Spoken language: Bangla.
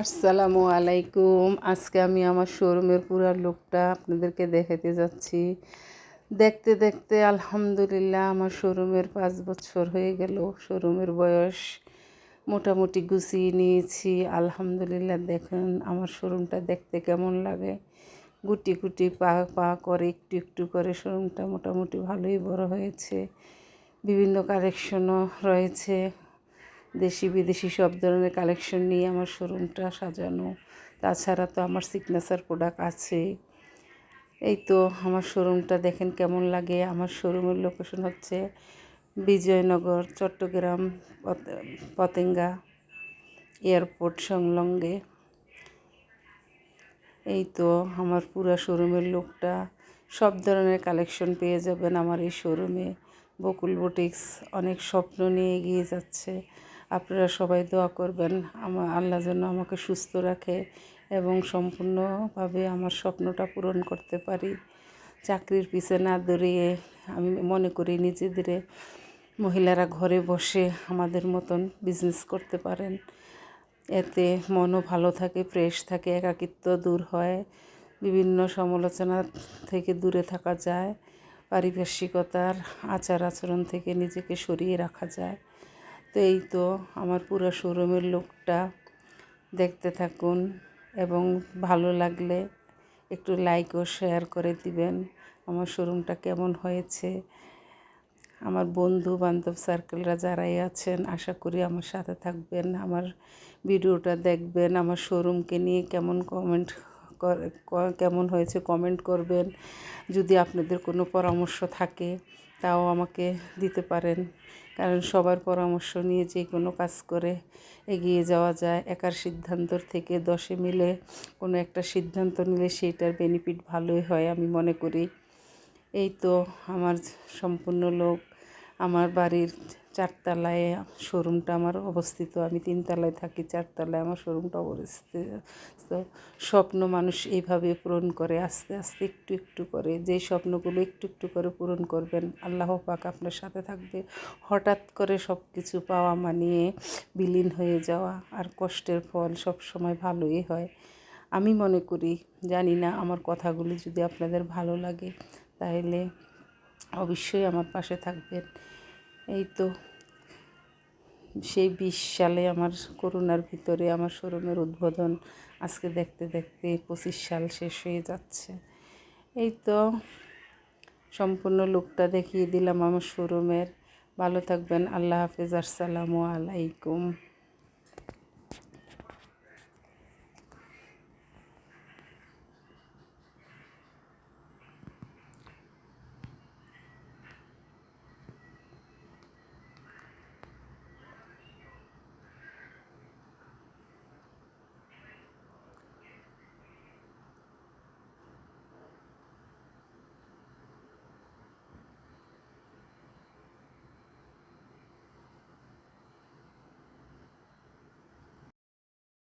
আসসালামু আলাইকুম। আজকে আমি আমার শোরুমের পুরো লুকটা আপনাদেরকে দেখাতে যাচ্ছি। দেখতে দেখতে আলহামদুলিল্লাহ আমার শোরুমের পাঁচ বছর হয়ে গেল। শোরুমের বয়স মোটামুটি গুছিয়ে নিয়েছি। আলহামদুলিল্লাহ দেখুন আমার শোরুমটা দেখতে কেমন লাগে। গুটি গুটি পা পা করে, একটু একটু করে শোরুমটা মোটামুটি ভালোই বড় হয়েছে। বিভিন্ন কালেকশনও রয়েছে। দেশি বিদেশি সব ধরনের কালেকশন নিয়ে আমার শোরুমটা সাজানো। তাছাড়া তো আমার সিগনেচার প্রোডাক্ট আছে। এই তো আমার শোরুমটা দেখেন কেমন লাগে। আমার শোরুমের লোকেশন হচ্ছে বিজয়নগর, চট্টগ্রাম, পত- পতেঙ্গা এয়ারপোর্ট সংলগ্নে। এই তো আমার পুরা শোরুমের লোকটা। সব ধরনের কালেকশন পেয়ে যাবেন আমার এই শোরুমে বকুল বুটিক্স অনেক স্বপ্ন নিয়ে এগিয়ে যাচ্ছে। আপনারা সবাই দোয়া করবেন আমার আল্লাহ যেন আমাকে সুস্থ রাখে এবং সম্পূর্ণভাবে আমার স্বপ্নটা পূরণ করতে পারি। চাকরির পিছে না দৌড়িয়ে আমি মনে করি নিজেদের মহিলারা ঘরে বসে আমাদের মতন বিজনেস করতে পারেন। এতে মনও ভালো থাকে ফ্রেশ থাকে, একাকিত্ব দূর হয়, বিভিন্ন সমালোচনা থেকে দূরে থাকা যায়, পারিপার্শ্বিকতার আচার আচরণ থেকে নিজেকে সরিয়ে রাখা যায়। তো এই তো আমার পুরো শোরুমের লোকটা দেখতে থাকুন এবং ভালো লাগলে একটু লাইক ও শেয়ার করে দিবেন। আমার শোরুমটা কেমন হয়েছে? আমার বন্ধু বান্ধব সার্কেলরা যারাই আছেন, আশা করি আমার সাথে থাকবেন, আমার ভিডিওটা দেখবেন, আমার শোরুমকে নিয়ে কেমন কমেন্ট কেমন হয়েছে কমেন্ট করবেন। যদি আপনাদের কোনো পরামর্শ থাকে, তাও আমাকে দিতে পারেন। কারণ সবার পরামর্শ নিয়ে যে কোনো কাজ করে এগিয়ে যাওয়া যায়। একার সিদ্ধান্তর থেকে দশে মিলে কোনো একটা সিদ্ধান্ত নিলে সেইটার বেনিফিট ভালোই হয় আমি মনে করি। এই তো আমার সম্পূর্ণ লোক, আমার বাড়ির চারতলায় শোরুমটা আমার অবস্থিত। আমি তিনতলায় থাকি, চারতলায় আমার শোরুমটা অবস্থিত। তো স্বপ্ন মানুষ এইভাবে পূরণ করে, আস্তে আস্তে একটু একটু করে। যেই স্বপ্নগুলো একটু একটু করে পূরণ করবেন, আল্লাহ পাক আপনার সাথে থাকবে। হঠাৎ করে সব কিছু পাওয়া মানিয়ে বিলীন হয়ে যাওয়া আর কষ্টের ফল সব সময় ভালোই হয়। আমি মনে করি, জানি না আমার কথাগুলি যদি আপনাদের ভালো লাগে, তাহলে অবশ্যই আমার পাশে থাকবেন। এই তো, সেই বিশ সালে আমার করোনার ভিতরে আমার শোরুমের উদ্বোধন আজকে দেখতে দেখতে পঁচিশ সাল শেষ হয়ে যাচ্ছে। এই তো, সম্পূর্ণ লোকটা দেখিয়ে দিলাম আমার শোরুমের। ভালো থাকবেন, আল্লাহ হাফেজ, আসসালামু আলাইকুম।